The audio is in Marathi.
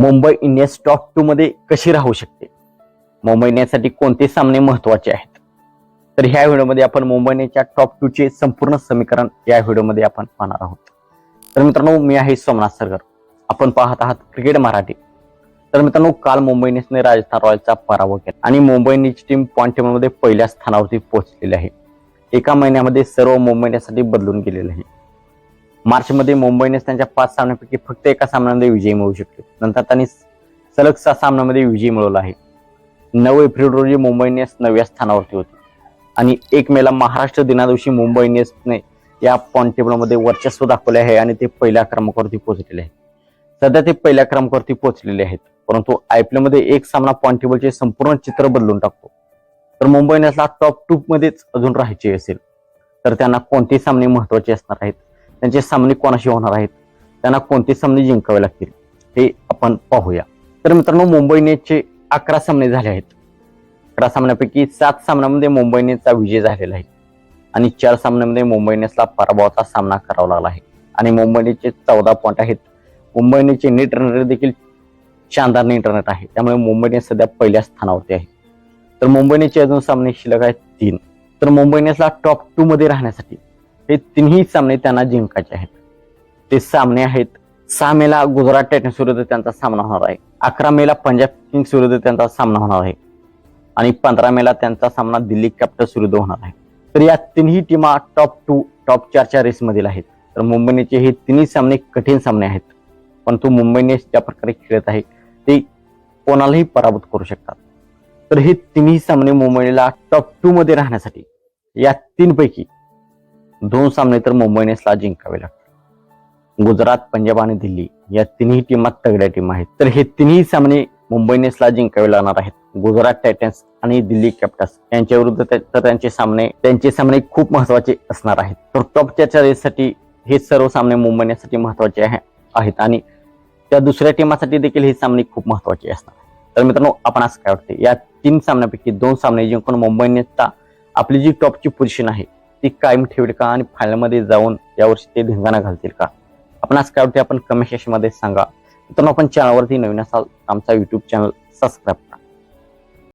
मुंबई इंडियन्स टॉप टू मध्ये कशी राहू शकते? मुंबई इंडियन्ससाठी कोणते सामने महत्त्वाचे आहेत? तर ह्या व्हिडिओमध्ये आपण मुंबई इंडियन्सच्या टॉप टू चे संपूर्ण समीकरण या व्हिडिओमध्ये आपण पाहणार आहोत. तर मित्रांनो मी आहे सोमनाथ सरगर. आपण पाहत आहात क्रिकेट मराठी. तर मित्रांनो काल मुंबई इंडियन्सने राजस्थान रॉयल्सचा पराभव केला आणि मुंबई इंडियन्सची टीम पॉईंट टेबलमध्ये पहिल्या स्थानावरती पोहोचलेली आहे. एका महिन्यामध्ये सर्व मुंबई इंडियन्ससाठी बदलून गेलेलं आहे. मार्चमध्ये मुंबईनेच त्यांच्या पाच सामन्यापैकी फक्त एका सामन्यामध्ये विजय मिळू शकतो नंतर त्यांनी सलग सहा सामन्यामध्ये विजय मिळवला आहे. नऊ एप्रिल रोजी मुंबई इंडियन्स नवव्या स्थानावरती होती. आणि एक मेला महाराष्ट्र दिना दिवशी मुंबई इंडियन्सने या पॉईंट टेबलमध्ये वर्चस्व दाखवले आहे आणि ते पहिल्या क्रमांकावरती पोहोचलेले आहे सध्या ते पहिल्या क्रमांकावरती पोहोचलेले आहेत. परंतु आय पी एलमध्ये एक सामना पॉईंट टेबलचे संपूर्ण चित्र बदलून टाकतो. तर मुंबई इंडियन्सला टॉप टू मध्येच अजून राहायचे असेल. तर त्यांना कोणते सामने महत्त्वाचे असणार आहेत? त्यांचे सामने कोणाशी होणार आहेत? त्यांना कोणते सामने जिंकावे लागतील? हे आपण पाहूया. तर मित्रांनो मुंबई इंडियन्सचे अकरा सामने झाले आहेत. अकरा सामन्यापैकी सात सामन्यामध्ये मुंबई इंडियन्सचा विजय झालेला आहे. आणि चार सामन्यामध्ये मुंबई इंडियन्सला पराभवाचा सामना करावा लागला आहे. आणि मुंबई इंडियन्सचे चौदा पॉईंट आहेत. मुंबई इंडियन्सचे नेट रनर देखील शानदार नेट रनर आहे. त्यामुळे मुंबई इंडियन्स सध्या पहिल्या स्थानावरती आहे. तर मुंबई इंडियन्सचे अजून सामने शिल्लक आहेत तीन. तर मुंबई इंडियन्सला टॉप टू मध्ये राहण्यासाठी हे तिन्ही सामने त्यांना जिंकायचे आहेत. ते सामने आहेत. सहा मेला गुजरात टायटन्स विरुद्ध त्यांचा सामना होणार आहे. अकरा मेला पंजाब किंग्स विरुद्ध त्यांचा सामना होणार आहे. आणि पंधरा मेला त्यांचा सामना दिल्ली कॅपिटल्स विरुद्ध होणार आहे. तर या तिन्ही टीमा टॉप टू टॉप चारच्या रेसमधील आहेत. तर मुंबईचे हे तिन्ही सामने कठीण सामने आहेत. परंतु मुंबईने ज्या प्रकारे खेळत आहे ते कोणालाही पराभूत करू शकतात. तर हे तिन्ही सामने मुंबईला टॉप टू मध्ये राहण्यासाठी या तीनपैकी दोन सामने तर मुंबई इंडियन्सला जिंकावे लागतात गुजरात पंजाब आणि दिल्ली या तिन्ही टीमात तगड्या टीम आहेत. तर हे तिन्ही सामने मुंबई इंडियन्सला जिंकावे लागणार आहेत. गुजरात टायटन्स आणि दिल्ली कॅपिटल्स यांच्या विरुद्ध तर त्यांचे सामने त्यांचे सामने खूप महत्त्वाचे असणार आहेत. तर टॉपच्या रेससाठी हे सर्व सामने मुंबई इंडियन्ससाठी महत्त्वाचे आहे- आहेत आणि त्या दुसऱ्या टीमासाठी देखील हे सामने खूप महत्त्वाचे असतात तर मित्रांनो आपण असं काय वाटते या तीन सामन्यापैकी दोन सामने जिंकून मुंबई इंडियन्सचा आपली जी टॉपची पोझिशन आहे ती कायम ठेवली का आणि फायनलमध्ये जाऊन यावर्षी ते धिंगाणा घालतील का? आपण आज काय वाटते? आपण कमेंट सेक्शनमध्ये सांगा. मित्रांनो आपण चॅनलवरती नवीन असाल आमचा युट्यूब चॅनल सबस्क्राईब